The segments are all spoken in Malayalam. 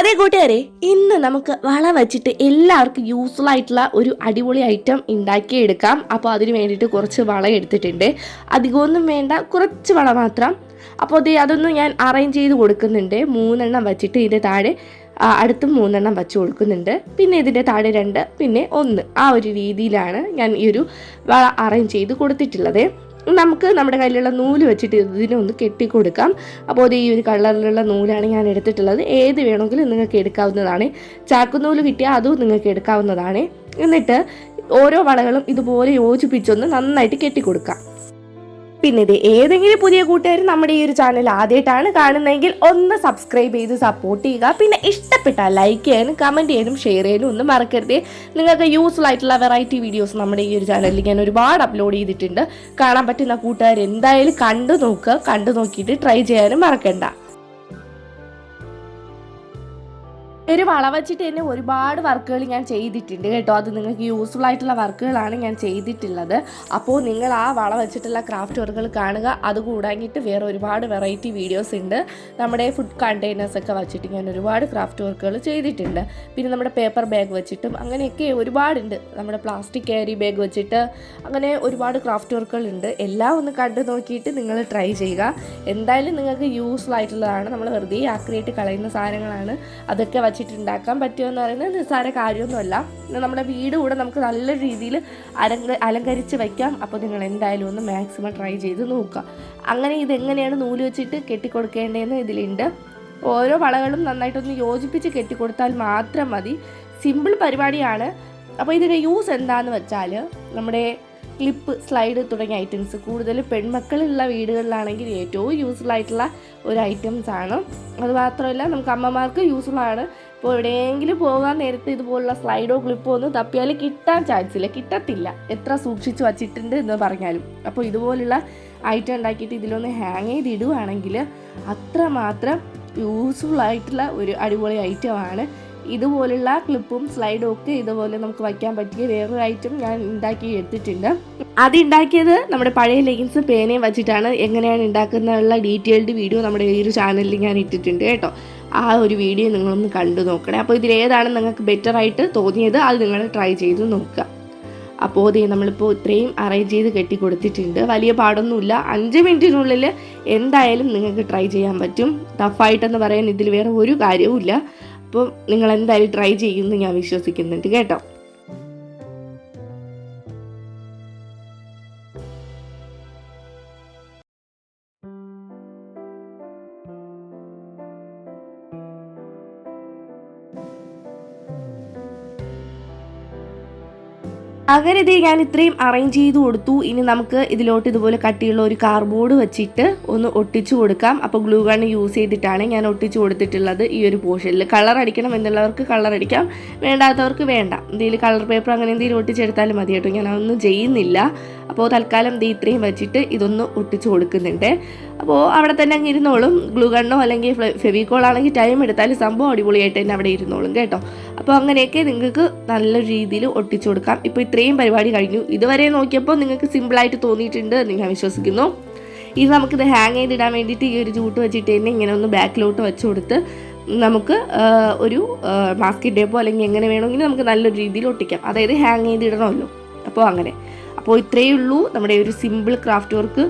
അതേ കൂട്ടുകാരെ ഇന്ന് നമുക്ക് വള വെച്ചിട്ട് എല്ലാവർക്കും യൂസ്ഫുൾ ആയിട്ടുള്ള ഒരു അടിപൊളി ഐറ്റം ഉണ്ടാക്കിയെടുക്കാം. അപ്പോൾ അതിന് വേണ്ടിയിട്ട് കുറച്ച് വള എടുത്തിട്ടുണ്ട്. അധികമൊന്നും വേണ്ട കുറച്ച് വള മാത്രം. അപ്പോൾ ദേ അതൊന്നും ഞാൻ അറേഞ്ച് ചെയ്ത് കൊടുക്കുന്നുണ്ട്. മൂന്നെണ്ണം വെച്ചിട്ട് ഇതിന്റെ താഴെ അടുത്ത് മൂന്നെണ്ണം വെച്ച് കൊടുക്കുന്നുണ്ട്. പിന്നെ ഇതിന്റെ താഴെ രണ്ട് പിന്നെ ഒന്ന്. ആ ഒരു രീതിയിലാണ് ഞാൻ ഈ ഒരു വള അറേഞ്ച് ചെയ്ത് കൊടുത്തിട്ടുള്ളത്. നമുക്ക് നമ്മുടെ കയ്യിലുള്ള നൂൽ വെച്ചിട്ട് ഇതിനെ ഒന്ന് കെട്ടി കൊടുക്കാം അപ്പോൾ ഈ ഒരു കളറിലുള്ള നൂലാണ് ഞാൻ എടുത്തിട്ടുള്ളത്. ഏത് വേണമെങ്കിലും നിങ്ങൾക്ക് എടുക്കാവുന്നതാണ്. ചാക്കുനൂൽ കിട്ടിയാൽ അതും നിങ്ങൾക്ക് എടുക്കാവുന്നതാണ്. എന്നിട്ട് ഓരോ വളകളും ഇതുപോലെ യോജിപ്പിച്ചൊന്ന് നന്നായിട്ട് കെട്ടിക്കൊടുക്കാം. പിന്നെ ഇത് ഏതെങ്കിലും പുതിയ കൂട്ടുകാർ നമ്മുടെ ഈ ഒരു ചാനൽ ആദ്യമായിട്ടാണ് കാണുന്നതെങ്കിൽ ഒന്ന് സബ്സ്ക്രൈബ് ചെയ്ത് സപ്പോർട്ട് ചെയ്യുക. പിന്നെ ഇഷ്ടപ്പെട്ടാൽ ലൈക്ക് ചെയ്യാനും കമന്റ് ചെയ്യാനും ഷെയർ ചെയ്യാനും ഒന്നും മറക്കരുത്. നിങ്ങൾക്ക് യൂസ്ഫുൾ ആയിട്ടുള്ള വെറൈറ്റി വീഡിയോസ് നമ്മുടെ ഈ ഒരു ചാനലിൽ ഞാൻ ഒരുപാട് അപ്ലോഡ് ചെയ്തിട്ടുണ്ട്. കാണാൻ പറ്റുന്ന കൂട്ടുകാർ എന്തായാലും കണ്ടു നോക്കുക. കണ്ടു നോക്കിയിട്ട് ട്രൈ ചെയ്യാനും മറക്കണ്ട. ഒരു വള വെച്ചിട്ട് തന്നെ ഒരുപാട് വർക്കുകൾ ഞാൻ ചെയ്തിട്ടുണ്ട് കേട്ടോ. അത് നിങ്ങൾക്ക് യൂസ്ഫുൾ ആയിട്ടുള്ള വർക്കുകളാണ് ഞാൻ ചെയ്തിട്ടുള്ളത്. അപ്പോൾ നിങ്ങൾ ആ വള വെച്ചിട്ടുള്ള ക്രാഫ്റ്റ് വർക്കുകൾ കാണുക. അത് കൂടാങ്ങിയിട്ട് വേറെ ഒരുപാട് വെറൈറ്റി വീഡിയോസ് ഉണ്ട്. നമ്മുടെ ഫുഡ് കണ്ടെയ്നേഴ്സ് ഒക്കെ വെച്ചിട്ട് ഞാൻ ഒരുപാട് ക്രാഫ്റ്റ് വർക്കുകൾ ചെയ്തിട്ടുണ്ട്. പിന്നെ നമ്മുടെ പേപ്പർ ബാഗ് വെച്ചിട്ടും അങ്ങനെയൊക്കെ ഒരുപാടുണ്ട്. നമ്മുടെ പ്ലാസ്റ്റിക് ക്യാരി ബാഗ് വെച്ചിട്ട് അങ്ങനെ ഒരുപാട് ക്രാഫ്റ്റ് വർക്കുകൾ ഉണ്ട്. എല്ലാം ഒന്ന് കണ്ടു നോക്കിയിട്ട് നിങ്ങൾ ട്രൈ ചെയ്യുക. എന്തായാലും നിങ്ങൾക്ക് യൂസ്ഫുൾ ആയിട്ടുള്ളതാണ്. നമ്മൾ വെറുതെ ആക്രിയായിട്ട് കളയുന്ന സാധനങ്ങളാണ്. അതൊക്കെ വെച്ചിട്ട് ഉണ്ടാക്കാൻ പറ്റുമെന്ന് പറയുന്നത് നിസ്സാര കാര്യമൊന്നുമല്ല. നമ്മുടെ വീട് കൂടെ നമുക്ക് നല്ല രീതിയിൽ അലങ്ക അലങ്കരിച്ച് വയ്ക്കാം അപ്പോൾ നിങ്ങൾ എന്തായാലും ഒന്ന് മാക്സിമം ട്രൈ ചെയ്ത് നോക്കുക. അങ്ങനെ ഇതെങ്ങനെയാണ് നൂൽ വെച്ചിട്ട് കെട്ടിക്കൊടുക്കേണ്ടതെന്ന് ഇതിലുണ്ട്. ഓരോ വളകളും നന്നായിട്ടൊന്ന് യോജിപ്പിച്ച് കെട്ടിക്കൊടുത്താൽ മാത്രം മതി. സിമ്പിൾ പരിപാടിയാണ്. അപ്പോൾ ഇതിന്റെ യൂസ് എന്താണെന്ന് വെച്ചാൽ നമ്മുടെ ക്ലിപ്പ് സ്ലൈഡ് തുടങ്ങിയ ഐറ്റംസ് കൂടുതൽ പെൺമക്കളുള്ള വീടുകളിലാണെങ്കിൽ ഏറ്റവും യൂസ്ഫുൾ ആയിട്ടുള്ള ഒരു ഐറ്റംസ് ആണ്. അത് മാത്രമല്ല നമുക്ക് അമ്മമാർക്ക് യൂസ്ഫുൾ ആണ്. ഇപ്പോൾ എവിടെയെങ്കിലും പോകാൻ നേരത്ത് ഇതുപോലുള്ള സ്ലൈഡോ ക്ലിപ്പോ ഒന്നും തപ്പിയാൽ കിട്ടാൻ ചാൻസ് ഇല്ല. കിട്ടത്തില്ല. എത്ര സൂക്ഷിച്ചു വച്ചിട്ടുണ്ട് എന്ന് പറഞ്ഞാലും. അപ്പോൾ ഇതുപോലുള്ള ഐറ്റം ഉണ്ടാക്കിയിട്ട് ഇതിലൊന്ന് ഹാങ് ചെയ്ത് ഇടുവാണെങ്കിൽ അത്രമാത്രം യൂസ്ഫുൾ ആയിട്ടുള്ള ഒരു അടിപൊളി ഐറ്റമാണ് ഇതുപോലുള്ള ക്ലിപ്പും സ്ലൈഡും ഒക്കെ ഇതുപോലെ നമുക്ക് വയ്ക്കാൻ പറ്റിയ വേറൊരു ഐറ്റം ഞാൻ ഉണ്ടാക്കി എടുത്തിട്ടുണ്ട്. അത് ഉണ്ടാക്കിയത് നമ്മുടെ പഴയ ലെഗിൻസ് പേനയും വെച്ചിട്ടാണ് എങ്ങനെയാണ് ഉണ്ടാക്കുന്നതിനുള്ള ഡീറ്റെയിൽഡ് വീഡിയോ നമ്മുടെ ഈ ഒരു ചാനലിൽ ഞാൻ ഇട്ടിട്ടുണ്ട് കേട്ടോ. ആ ഒരു വീഡിയോ നിങ്ങളൊന്ന് കണ്ടു നോക്കണേ. അപ്പോൾ ഇതിലേതാണ് നിങ്ങൾക്ക് ബെറ്റർ ആയിട്ട് തോന്നിയത് അത് നിങ്ങൾ ട്രൈ ചെയ്ത് നോക്കുക. അപ്പോൾ ദേ നമ്മളിപ്പോൾ ഇത്രയും അറേഞ്ച് ചെയ്ത് കെട്ടി കൊടുത്തിട്ടുണ്ട്. വലിയ പാടൊന്നുമില്ല. അഞ്ച് മിനിറ്റിനുള്ളിൽ എന്തായാലും നിങ്ങൾക്ക് ട്രൈ ചെയ്യാൻ പറ്റും. ടഫായിട്ടെന്ന് പറയാൻ ഇതിൽ വേറെ ഒരു കാര്യവും ഇല്ല അപ്പോൾ നിങ്ങൾ എന്തായാലും ട്രൈ ചെയ്യുമെന്ന് ഞാൻ വിശ്വസിക്കുന്നുണ്ട് കേട്ടോ. അങ്ങനെ ഇത് ഞാൻ ഇത്രയും അറേഞ്ച് ചെയ്ത് കൊടുത്തു. ഇനി നമുക്ക് ഇതിലോട്ട് ഇതുപോലെ കട്ടിയുള്ള ഒരു കാർബോർഡ് വെച്ചിട്ട് ഒന്ന് ഒട്ടിച്ചു കൊടുക്കാം. അപ്പോൾ ഗ്ലൂ ഗൺ യൂസ് ചെയ്തിട്ടാണ് ഞാൻ ഒട്ടിച്ചു കൊടുത്തിട്ടുള്ളത് ഈ ഒരു പോർഷനിൽ കളർ അടിക്കണം എന്നുള്ളവർക്ക് കളർ അടിക്കാം. വേണ്ടാത്തവർക്ക് വേണ്ട. എന്തെങ്കിലും കളർ പേപ്പർ അങ്ങനെ എന്തെങ്കിലും ഒട്ടിച്ചെടുത്താലും മതി കേട്ടോ. ഞാൻ അതൊന്നും ചെയ്യുന്നില്ല. അപ്പോൾ തൽക്കാലം ദേ ഇത്രയും വെച്ചിട്ട് ഇതൊന്ന് ഒട്ടിച്ചു കൊടുക്കുന്നുണ്ട്. അപ്പോൾ അവിടെ തന്നെ അങ്ങ് ഇരുന്നോളും. ഗ്ലൂ ഗണ്ണോ അല്ലെങ്കിൽ ഫെവിക്കോൾ ആണെങ്കിൽ ടൈം എടുത്താലും സംഭവം അടിപൊളിയായിട്ട് തന്നെ അവിടെ ഇരുന്നോളും കേട്ടോ. അപ്പോൾ അങ്ങനെയൊക്കെ നിങ്ങൾക്ക് നല്ല രീതിയിൽ ഒട്ടിച്ചു കൊടുക്കാം. ഇപ്പോൾ ഇത്രയും പരിപാടി കഴിഞ്ഞു. ഇതുവരെ നോക്കിയപ്പോൾ നിങ്ങൾക്ക് സിമ്പിളായിട്ട് തോന്നിയിട്ടുണ്ട് എന്ന് ഞാൻ വിശ്വസിക്കുന്നു. ഇത് നമുക്കിത് ഹാങ് ചെയ്തിടാൻ വേണ്ടിയിട്ട് ഈ ഒരു ചൂട്ട് വെച്ചിട്ട് തന്നെ ഇങ്ങനെ ഒന്ന് ബാക്കിലോട്ട് വെച്ച് കൊടുത്ത് നമുക്ക് ഒരു ടേപ്പോ അല്ലെങ്കിൽ എങ്ങനെ വേണമെങ്കിലും നമുക്ക് നല്ലൊരു രീതിയിൽ ഒട്ടിക്കാം. അതായത് ഹാങ് ചെയ്തിടണമല്ലോ. അപ്പോൾ അങ്ങനെ. അപ്പോൾ ഇത്രയേ ഉള്ളൂ നമ്മുടെ ഒരു സിമ്പിൾ ക്രാഫ്റ്റ് വർക്ക്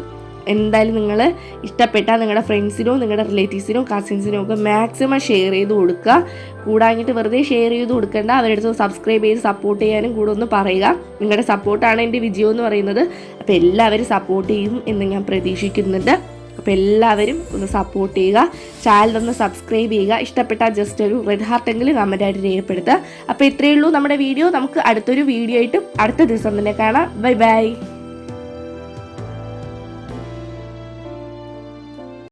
എന്തായാലും നിങ്ങൾ ഇഷ്ടപ്പെട്ടാൽ നിങ്ങളുടെ ഫ്രണ്ട്സിനോ നിങ്ങളുടെ റിലേറ്റീവ്സിനോ കസിൻസിനോ ഒക്കെ മാക്സിമം ഷെയർ ചെയ്ത് കൊടുക്കുക. കൂടാഞ്ഞിട്ട് വെറുതെ ഷെയർ ചെയ്ത് കൊടുക്കേണ്ട. അവരുടെ അടുത്ത് സബ്സ്ക്രൈബ് ചെയ്ത് സപ്പോർട്ട് ചെയ്യാനും കൂടെ ഒന്ന് പറയുക. നിങ്ങളുടെ സപ്പോർട്ടാണ് എന്റെ വിജയം എന്ന് പറയുന്നത്. അപ്പോൾ എല്ലാവരും സപ്പോർട്ട് ചെയ്യും എന്ന് ഞാൻ പ്രതീക്ഷിക്കുന്നുണ്ട്. അപ്പോൾ എല്ലാവരും ഒന്ന് സപ്പോർട്ട് ചെയ്യുക. ചാനൽ ഒന്ന് സബ്സ്ക്രൈബ് ചെയ്യുക. ഇഷ്ടപ്പെട്ടാൽ ജസ്റ്റ് ഒരു റെഡ് ഹാർട്ടെങ്കിലും കമന്റായിട്ട് രേഖപ്പെടുത്തുക. അപ്പോൾ ഇത്രയേ ഉള്ളൂ നമ്മുടെ വീഡിയോ നമുക്ക് അടുത്തൊരു വീഡിയോ ആയിട്ടും അടുത്ത ദിവസം തന്നെ കാണാം. Bye bye